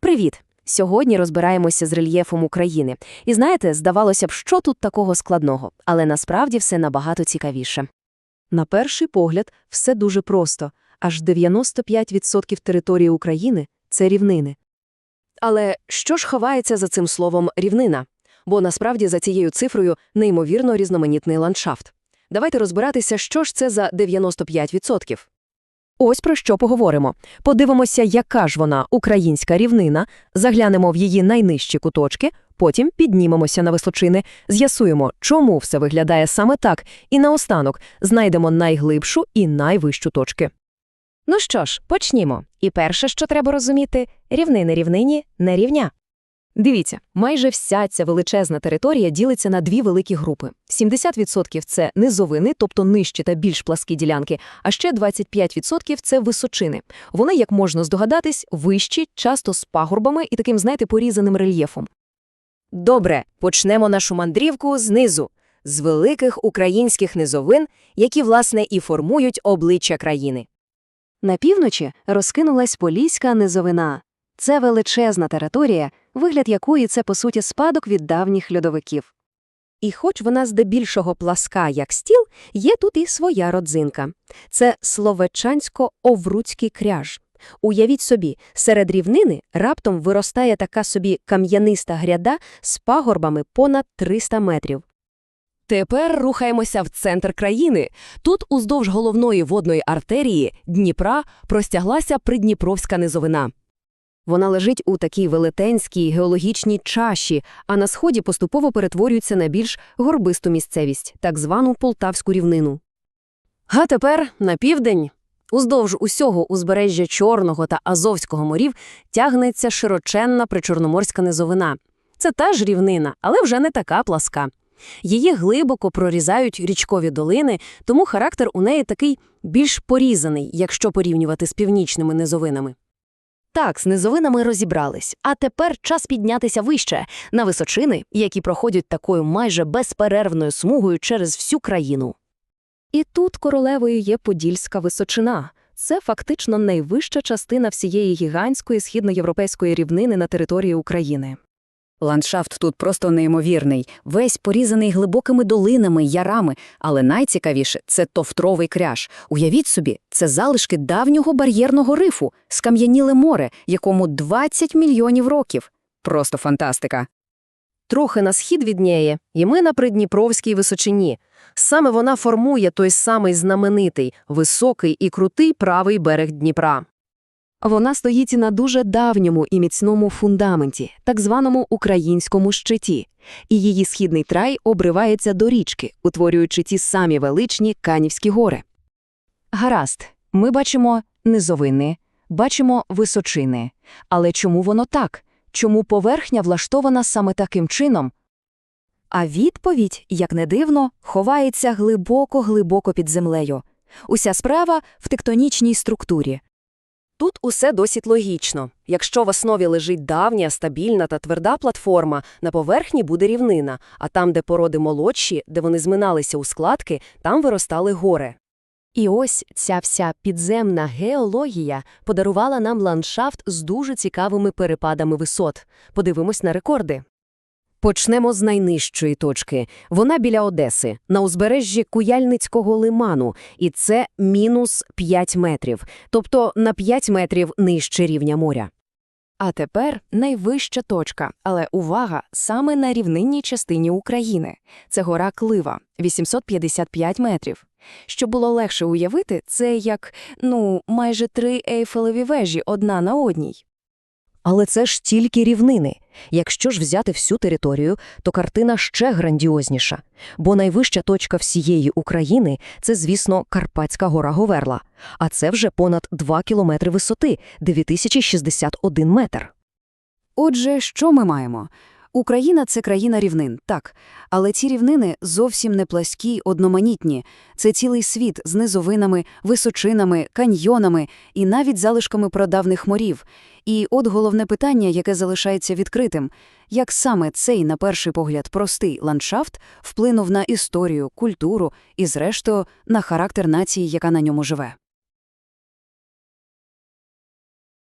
Привіт! Сьогодні розбираємося з рельєфом України. І знаєте, здавалося б, що тут такого складного, але насправді все набагато цікавіше. На перший погляд, все дуже просто. Аж 95% території України – це рівнини. Але що ж ховається за цим словом рівнина? Бо насправді за цією цифрою неймовірно різноманітний ландшафт. Давайте розбиратися, що ж це за 95%. Ось про що поговоримо. Подивимося, яка ж вона українська рівнина, заглянемо в її найнижчі куточки, потім піднімемося на височини, з'ясуємо, чому все виглядає саме так, і наостанок знайдемо найглибшу і найвищу точки. Ну що ж, почнімо. І перше, що треба розуміти – рівнини рівнині не рівня. Дивіться, майже вся ця величезна територія ділиться на дві великі групи. 70% – це низовини, тобто нижчі та більш пласкі ділянки, а ще 25% – це височини. Вони, як можна здогадатись, вищі, часто з пагорбами і таким, знаєте, порізаним рельєфом. Добре, почнемо нашу мандрівку знизу, з великих українських низовин, які, власне, і формують обличчя країни. На півночі розкинулась Поліська низовина. Це величезна територія, вигляд якої це, по суті, спадок від давніх льодовиків. І хоч вона здебільшого пласка, як стіл, є тут і своя родзинка. Це словечансько-овруцький кряж. Уявіть собі, серед рівнини раптом виростає така собі кам'яниста гряда з пагорбами понад 300 метрів. Тепер рухаємося в центр країни. Тут уздовж головної водної артерії Дніпра простяглася придніпровська низовина. Вона лежить у такій велетенській геологічній чаші, а на сході поступово перетворюється на більш горбисту місцевість, так звану Полтавську рівнину. А тепер на південь. Уздовж усього узбережжя Чорного та Азовського морів тягнеться широченна причорноморська низовина. Це та ж рівнина, але вже не така пласка. Її глибоко прорізають річкові долини, тому характер у неї такий більш порізаний, якщо порівнювати з північними низовинами. Так, з низовинами розібрались, а тепер час піднятися вище, на височини, які проходять такою майже безперервною смугою через всю країну. І тут королевою є Подільська височина. Це фактично найвища частина всієї гігантської східноєвропейської рівнини на території України. Ландшафт тут просто неймовірний, весь порізаний глибокими долинами, ярами, але найцікавіше – це товтровий кряж. Уявіть собі, це залишки давнього бар'єрного рифу, скам'яніле море, якому 20 мільйонів років. Просто фантастика. Трохи на схід відніє, і ми на Придніпровській височині. Саме вона формує той самий знаменитий, високий і крутий правий берег Дніпра. Вона стоїть на дуже давньому і міцному фундаменті, так званому українському щиті, і її східний трай обривається до річки, утворюючи ті самі величні Канівські гори. Гаразд, ми бачимо низовини, бачимо височини. Але чому воно так? Чому поверхня влаштована саме таким чином? А відповідь, як не дивно, ховається глибоко-глибоко під землею. Уся справа в тектонічній структурі. Тут усе досить логічно. Якщо в основі лежить давня, стабільна та тверда платформа, на поверхні буде рівнина, а там, де породи молодші, де вони зминалися у складки, там виростали гори. І ось ця вся підземна геологія подарувала нам ландшафт з дуже цікавими перепадами висот. Подивимось на рекорди. Почнемо з найнижчої точки. Вона біля Одеси, на узбережжі Куяльницького лиману, і це мінус 5 метрів, тобто на 5 метрів нижче рівня моря. А тепер найвища точка, але увага, саме на рівнинній частині України. Це гора Клива, 855 метрів. Щоб було легше уявити, це як, ну, майже три ейфелеві вежі одна на одній. Але це ж тільки рівнини. Якщо ж взяти всю територію, то картина ще грандіозніша. Бо найвища точка всієї України – це, звісно, Карпатська гора Говерла. А це вже понад 2 кілометри висоти – 9061 метр. Отже, що ми маємо? Україна – це країна рівнин, так. Але ці рівнини зовсім не пласкі, одноманітні. Це цілий світ з низовинами, височинами, каньйонами і навіть залишками прадавних морів. І от головне питання, яке залишається відкритим. Як саме цей, на перший погляд, простий ландшафт вплинув на історію, культуру і, зрештою, на характер нації, яка на ньому живе?